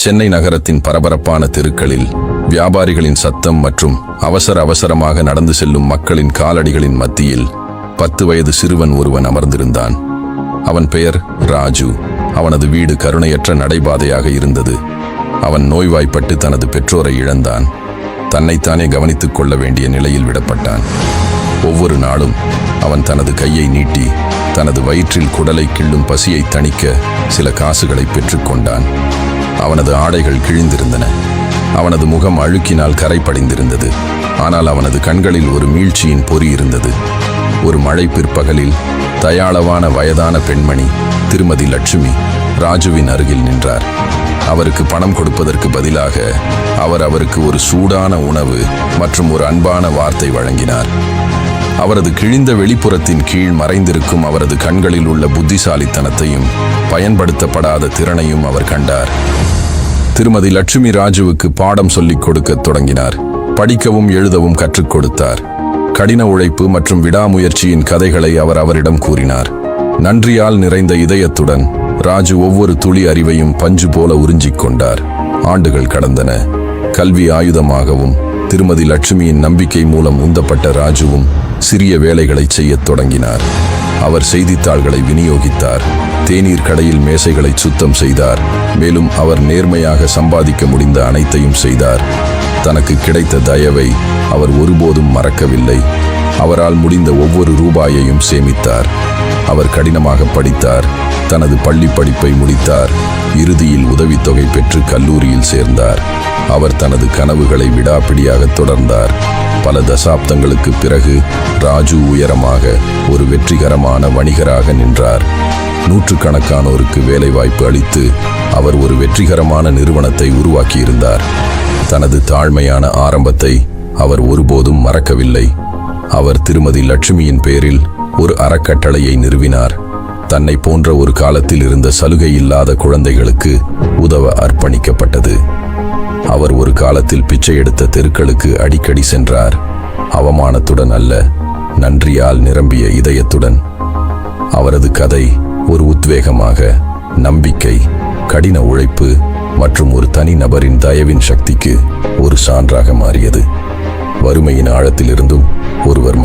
சென்னை நகரத்தின் பரபரப்பான தெருக்களில் வியாபாரிகளின் சத்தம் மற்றும் அவசர அவசரமாக நடந்து செல்லும் மக்களின் காலடிகளின் மத்தியில் பத்து வயது சிறுவன் ஒருவன் அமர்ந்திருந்தான். அவன் பெயர் ராஜு. அவனது வீடு கருணையற்ற நடைபாதையாக இருந்தது. அவன் நோய்வாய்ப்பட்டு தனது பெற்றோரை இழந்தான். தன்னைத்தானே கவனித்துக் கொள்ள வேண்டிய நிலையில் விடப்பட்டான். ஒவ்வொரு நாளும் அவன் தனது கையை நீட்டி தனது வயிற்றில் குடலை கிள்ளும் பசியை தணிக்க சில காசுகளை பெற்றுக்கொண்டான் அவனது ஆடைகள் கிழிந்திருந்தன. அவனது முகம் அழுக்கினால் கரைப்படைந்திருந்தது. ஆனால் அவனது கண்களில் ஒரு மீழ்ச்சியின் பொறி இருந்தது. ஒரு மழை பிற்பகலில் தயாளவான வயதான பெண்மணி திருமதி லட்சுமி ராஜுவின் அருகில் நின்றார். அவருக்கு பணம் கொடுப்பதற்கு பதிலாக அவர் அவருக்கு ஒரு சூடான உணவு மற்றும் ஒரு அன்பான வார்த்தை வழங்கினார். அவரது கிழிந்த வெளிப்புறத்தின் கீழ் மறைந்திருக்கும் அவரது கண்களில் உள்ள புத்திசாலித்தனத்தையும் பயன்படுத்தப்படாத திறனையும் அவர் கண்டார். திருமதி லட்சுமி ராஜுவுக்கு பாடம் சொல்லிக் கொடுக்க தொடங்கினார். படிக்கவும் எழுதவும் கற்றுக் கொடுத்தார். கடின உழைப்பு மற்றும் விடாமுயற்சியின் கதைகளை அவர் அவரிடம் கூறினார். நன்றியால் நிறைந்த இதயத்துடன் ராஜு ஒவ்வொரு துளி அறிவையும் பஞ்சு போல உறிஞ்சிக் கொண்டார். ஆண்டுகள் கடந்தன. கல்வி ஆயுதமாகவும் திருமதி லட்சுமியின் நம்பிக்கை மூலம் உந்தப்பட்ட ராஜுவும் சிறிய வேலைகளை செய்யத் தொடங்கினார். அவர் செய்தித்தாள்களை விநியோகித்தார். தேநீர் கடையில் மேசைகளை சுத்தம் செய்தார். மேலும் அவர் நேர்மையாக சம்பாதிக்க முடிந்த அனைத்தையும் செய்தார். தனக்கு கிடைத்த தயவை அவர் ஒருபோதும் மறக்கவில்லை. அவரால் முடிந்த ஒவ்வொரு ரூபாயையும் சேமித்தார். அவர் கடினமாக படித்தார். தனது பள்ளி படிப்பை முடித்தார். இறுதியில் உதவித்தொகை பெற்று கல்லூரியில் சேர்ந்தார். அவர் தனது கனவுகளை விடாப்பிடியாக தொடர்ந்தார். பல தசாப்தங்களுக்கு பிறகு ராஜு உயரமாக ஒரு வெற்றிகரமான வணிகராக நின்றார். நூற்றுக்கணக்கானோருக்கு வேலைவாய்ப்பு அளித்து அவர் ஒரு வெற்றிகரமான நிறுவனத்தை உருவாக்கியிருந்தார். தனது தாழ்மையான ஆரம்பத்தை அவர் ஒருபோதும் மறக்கவில்லை. அவர் திருமதி லட்சுமியின் பேரில் ஒரு அறக்கட்டளையை நிறுவினார். தன்னை போன்ற ஒரு காலத்தில் இருந்த சலுகை இல்லாத குழந்தைகளுக்கு உதவ அர்ப்பணிக்கப்பட்டது. அவர் ஒரு காலத்தில் பிச்சை எடுத்த தெருக்களுக்கு அடிக்கடி சென்றார். அவமானத்துடன் அல்ல நன்றியால் நிரம்பிய இதயத்துடன். அவரது கதை ஒரு உத்வேகமாக நம்பிக்கை கடின உழைப்பு மற்றும் ஒரு தனி நபரின் தயவின் சக்திக்கு ஒரு சான்றாக மாறியது. வறுமையின் ஆழத்திலிருந்தும் ஒருவர்